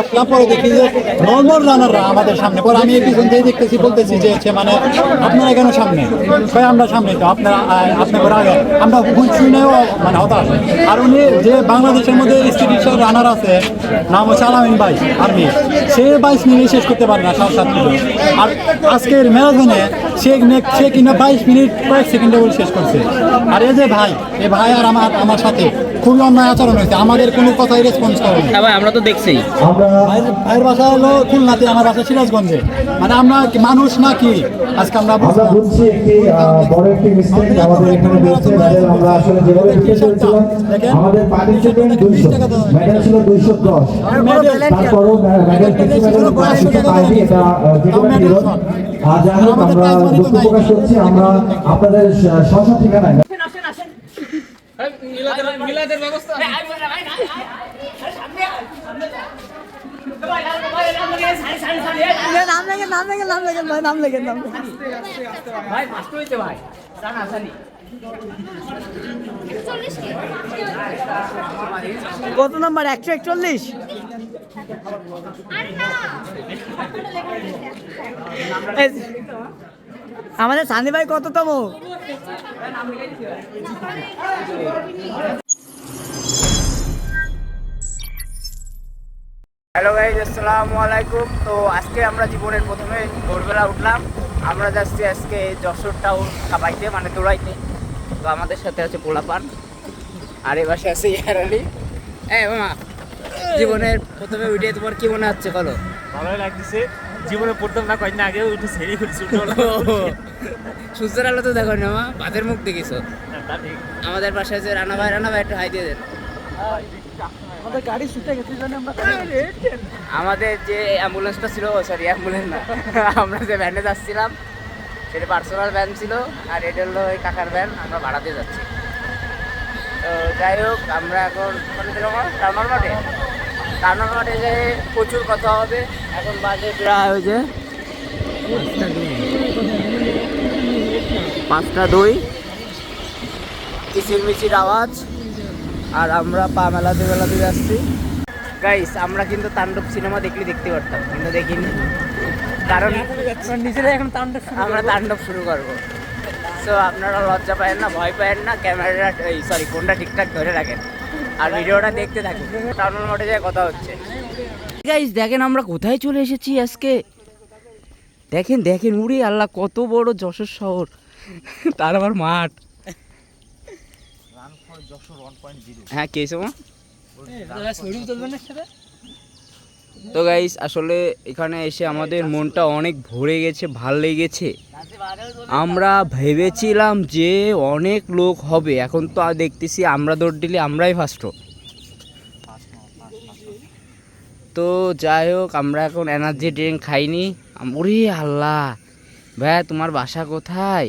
আসলাম পরে দেখি যে নর্মাল রানাররা আমাদের সামনে। পরে আমি পিছন থেকে দেখতেছি, বলতেছি যে হচ্ছে মানে আপনারা কেন সামনে? ভাই আমরা সামনে তো, আপনারা আপনাদের আগে, আমরা ভুল শুনেও মানে হতাশ। আর উনি যে বাংলাদেশের মধ্যে স্ট্রিট রানার আছে, নাম হচ্ছে আলামিন ভাই আর্মি সে বাইশ মিনিট শেষ করতে পারে না, সাত সাত মিনিট। আর আজকের ম্যারাথনে সে সে কিনা বাইশ মিনিট কয়েক সেকেন্ডে শেষ করছে। আর এই যে ভাই এ ভাই আর আমার আমার সাথে খুবই অন্যায় আচরণ হয়েছে। আমাদের কোনো কথাই রেসপন্স করেনি হ্যাঁ ভাই আমরা তো দেখছি। ভাইয়ের বাসা হলো খুলনাতে আমার বাসা সিরাজগঞ্জে। মানে আমরা মানুষ না কি আজকে আমরা আমরা বুঝছি একটি বড় একটি মিস্টেক আমাদের এখানে হয়েছে আমরা আসলে যেভাবে লিখে চলেছিলাম আমাদের পার্টিসিপেন্ট দুইশো। মেডেল ছিল দুইশো দশ। তারপরও মেডেল কিছু মেডেল পার্টিসিপেন্ট পাইনি এটা বিরোধ আর যাই হোক আমরা দুঃখ প্রকাশ করছি আমরা আপনাদের সংসদ ঠিকানায় নাম লেগে নাম লেগে নাম লেগে ভাই নাম লেগে নাম কত নাম্বার? একশো একচল্লিশ? আমাদের সানি ভাই কততম? হ্যালো গাইজ আসসালামু আলাইকুম। তো আজকে আমরা জীবনের প্রথমে ভোরবেলা উঠলাম। আমরা যাচ্ছি আজকে যশোর টাউন কাপাইতে মানে দৌড়াইতে তো আমাদের সাথে আছে পোলাপান আর এ পাশে আছে ইয়ার আলী। জীবনের প্রথমে উঠে তোমার কি মনে হচ্ছে বলো? ভালো লাগতেছে। জীবনে পড়তাম না কয়েকদিন আগেও একটু সেরি করেছি সূর্যের আলো তো দেখো না মা ভাতের মুখ দেখিছো? আমাদের পাশে আছে রানা ভাই রানা ভাই একটু হাই দিয়ে দেন আমাদের গাড়ি ছুটে গেছে জন্য আমরা আমাদের যে অ্যাম্বুলেন্সটা ছিল সরি অ্যাম্বুলেন্স না আমরা যে ভ্যানে যাচ্ছিলাম সেটা পার্সোনাল ভ্যান ছিল আর এটা হলো ওই কাকার ভ্যান আমরা ভাড়াতে যাচ্ছি। তো যাই হোক আমরা এখন ছিল আমার টাউনার মাঠে? টাউনার মাঠে প্রচুর কথা হবে এখন বাজে প্রায় ওই যে পাঁচটা দুই। কিচির মিচির আওয়াজ আর আমরা পা মেলাতে মেলাতে যাচ্ছি। গাইস আমরা কিন্তু তাণ্ডব সিনেমা দেখলে দেখতে পারতাম কিন্তু দেখিনি। কারণ নিজেরা এখন তাণ্ডব আমরা তাণ্ডব শুরু করব। সো আপনারা লজ্জা পায়েন না ভয় পায়েন না ক্যামেরাটা এই সরি ফোনটা ঠিকঠাক ধরে রাখেন। আর ভিডিওটা দেখতে থাকুন। টাউনের মোটে যায় কথা হচ্ছে। গাইস দেখেন আমরা কোথায় চলে এসেছি আজকে? দেখেন দেখেন, উড়ি আল্লাহ, কত বড় যশোর শহর। তার আবার মাঠ। হ্যাঁ কে তো গাইস আসলে এখানে এসে আমাদের মনটা অনেক ভরে গেছে, ভালো লেগেছে। আমরা ভেবেছিলাম যে অনেক লোক হবে এখন তো আর দেখতেছি আমরা দৌড় দিলে আমরাই ফার্স্ট তো যাই হোক আমরা এখন এনার্জি ড্রিঙ্ক খাইনি। ওরে আল্লাহ ভাইয়া তোমার বাসা কোথায়?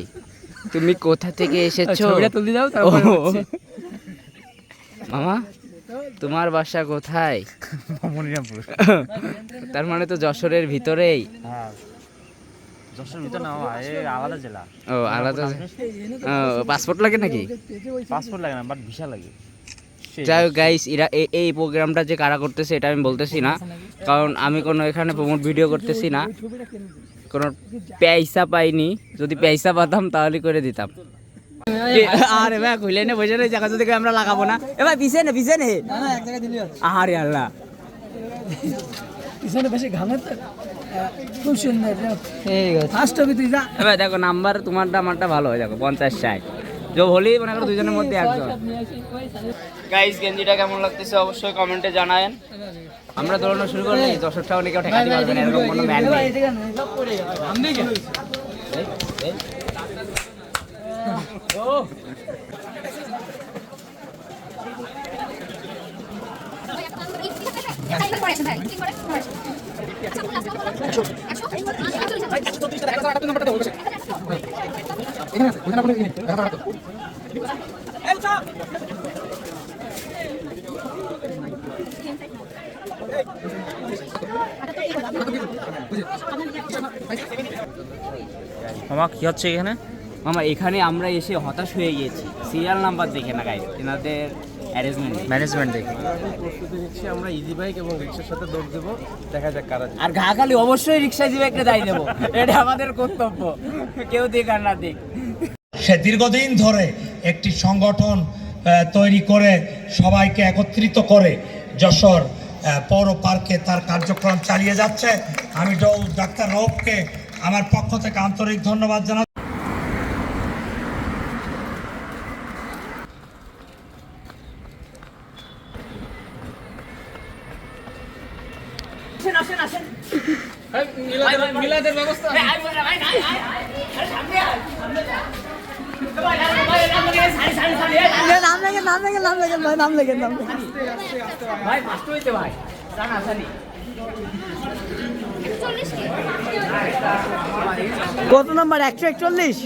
তুমি কোথা থেকে এসেছ? তুলে দাও মামা তোমার বাসা কোথায়? তার মানে তো যশোরের ভিতরেই হ্যাঁ যশোর ভিতর না এ আলাদা জেলা। ও আলাদা পাসপোর্ট লাগে নাকি? পাসপোর্ট লাগে না বাট ভিসা লাগে। যাই হোক গাইস এরা এই প্রোগ্রামটা যে কারা করতেছে এটা আমি বলতেছি না। কারণ আমি কোনো এখানে প্রমোট ভিডিও করতেছি না। কোনো পয়সা পাইনি। যদি পয়সা পাতাম তাহলে করে দিতাম। আরে ভাই খুলে নে বসে জায়গা যদি আমরা লাগাবো না। এ ভাই পিছে নে পিছে নে। না না এক জায়গায় দিলে আরে আল্লাহ। পিছনে বেশি ঘামের তো। খুব সুন্দর ঠিক আছে ফার্স্ট হবি তুই যা এবার দেখো নাম্বার তোমারটা আমারটা ভালো হয়ে যাবে পঞ্চাশ ষাট। যে হলেই মনে করো দুজনের মধ্যে একজন। গাইস গেঞ্জিটা কেমন লাগতেছে অবশ্যই কমেন্টে জানায়েন। আমরা দৌড়ানো শুরু করলে দশটাও নাকি কেউ ঠেকাতে পারবে না এরকম কোনো ম্যান নেই। মামা, কি হচ্ছে এখানে? মামা, এখানে আমরা এসে হতাশ হয়ে গিয়েছি। সিরিয়াল নাম্বার দেখে না গাইজ? এনাদের অ্যারেঞ্জমেন্ট ম্যানেজমেন্ট দেখি। প্রস্তুতি নিচ্ছি আমরা ইজি বাইক এবং রিক্সার সাথে দৌড় দেবো। দেখা যাক কারা আর ঘা খালি অবশ্যই রিক্সা দিবে একটা দায় দেবো এটা আমাদের কর্তব্য। কেউ দিক আর না দিক। সে দীর্ঘদিন ধরে একটি সংগঠন আহ, তৈরি করে সবাইকে একত্রিত করে যশোর আহ, পৌর পার্কে তার কার্যক্রম চালিয়ে যাচ্ছে। আমি ডাক্তার রৌফকে আমার পক্ষ থেকে আন্তরিক ধন্যবাদ জানাচ্ছি। নাম লেগেন নাম নাম ভাই নাম লেগেন নাম লেগেন ভাই ফার্স্ট হইতে ভাই। জানা জানি কত নাম্বার? একশো একচল্লিশ?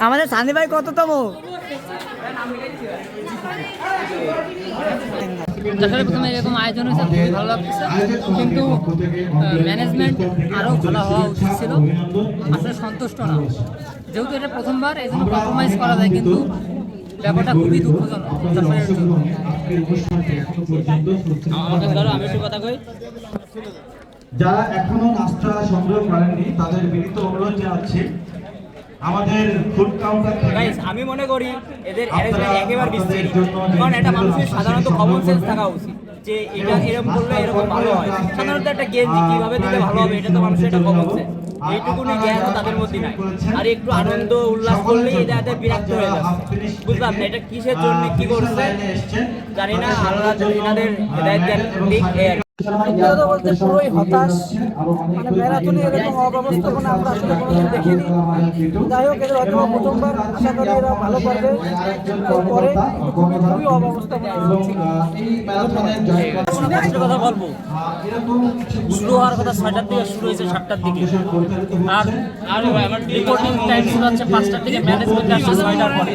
আমাদের সানি ভাই কততম? যশোরে প্রথমে এরকম আয়োজন হয়েছে খুবই ভালো লাগতেছে। কিন্তু ম্যানেজমেন্ট আরও ভালো হওয়া উচিত ছিল। আসলে সন্তুষ্ট না। যেহেতু এটা প্রথমবার এই জন্য কম্প্রোমাইজ করা যায় কিন্তু ব্যাপারটা খুবই দুঃখজনক যশোরের জন্য। আমি একটু কথা কই। যারা এখনও নাস্তা সংগ্রহ করেননি তাদের বিনীত অনুরোধ জানাচ্ছি আমাদের ফুড কাউন্টার গাইস আমি মনে করি এদের অ্যারেঞ্জমেন্ট একেবারে বিশ্রী কারণ এটা মানুষের সাধারণত কমন সেন্স থাকা উচিত যে এটা এরকম করলে এরকম ভালো হয়। সাধারণত একটা গেঞ্জি কীভাবে দিলে ভালো হবে এটা তো মানুষের একটা কমন সেন্স এইটুকুনি জ্ঞানও তাদের মধ্যে নাই। আর একটু আনন্দ উল্লাস করলেই এটা এদের বিরক্ত হয়ে যাচ্ছে। বুঝলাম না এটা কিসের জন্য কি করছে? জানি না আল্লাহ এনাদের হেদায়ত জ্ঞান দিক। দ্বিতীয়ত মানে শুরু হওয়ার কথা ছয়টার দিকে শুরু হয়েছে সাতটার দিকে আর রিপোর্টিং টাইম ছিল হচ্ছে পাঁচটার দিকে ম্যানেজমেন্ট আসছে ছয়টার পরে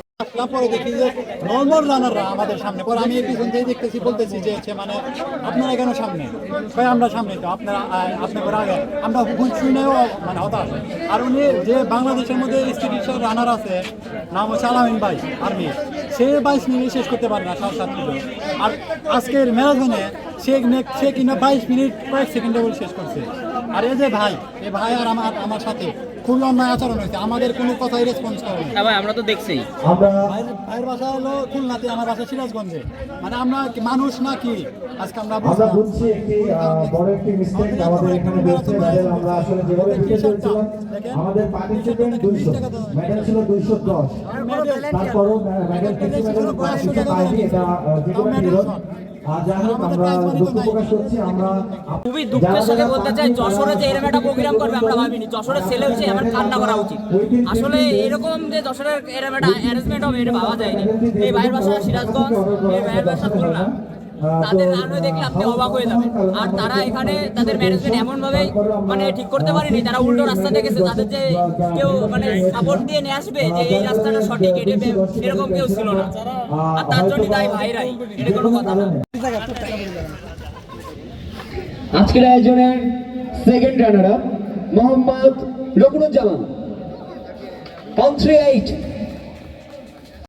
মানে মানে আর উনি যে বাংলাদেশের মধ্যে রানার আছে, নাম হচ্ছে আলামিন ভাই, আর্মি। সে বাইশ মিনিট শেষ করতে পারে না আর আজকের ম্যারাথনে সে সে কিনা বাইশ মিনিট কয়েক সেকেন্ডে শেষ করছে। আর এই যে ভাই এ ভাই আর আমার আমার সাথে খুবই অন্যায় আচরণ হয়েছে। আমাদের কোনো কথাই রেসপন্স করেনি। হ্যাঁ ভাই আমরা তো দেখছি। ভাইয়ের ভাইয়ের বাসা হলো খুলনাতে আমার বাসা সিরাজগঞ্জে। মানে আমরা মানুষ না কি আজকে আমরা আমরা বুঝছি একটি বড় একটি মিস্টেক আমাদের এখানে হয়েছে মেডেল আমরা আসলে যেভাবে চলছিলাম আমাদের পার্টিসিপেন্ট দুইশো। মেডেল ছিল দুইশো দশ। তারপরও মেডেল কিছু মেডেল পাইনি এটা কোনো নিরোধ আর যাই হোক আমরা দুঃখ প্রকাশ করছি আমরা খুবই দুঃখের সাথে বলতে চাই যশোরে যে এরকম একটা প্রোগ্রাম করবে আমরা ভাবিনি। যশোরের ছেলে হচ্ছে আমার কান্না করা উচিত। আসলে এরকম যে যশোরের এরকম একটা অ্যারেঞ্জমেন্ট হবে এটা ভাবা যায়নি এই ভাইয়ের বাসা সিরাজগঞ্জ এই ভাইয়ের বাসা খুলনা। তাদের দেখলে আপনি অবাক হয়ে যাবেন। আর তারা এখানে তাদের ম্যানেজমেন্ট এমন ভাবে মানে ঠিক করতে পারেনি, তারা উল্টো রাস্তা দেখেছে তাদের যে কেউ মানে সাপোর্ট দিয়ে নিয়ে আসবে যে এই রাস্তাটা সঠিক, এটা এরকম কেউ ছিল না। আর তার জন্য তাই ভাইরাই, এটা কোনো কথা না। আজকের আয়োজনের second runner up Mohammad Rokunuzzaman. Eight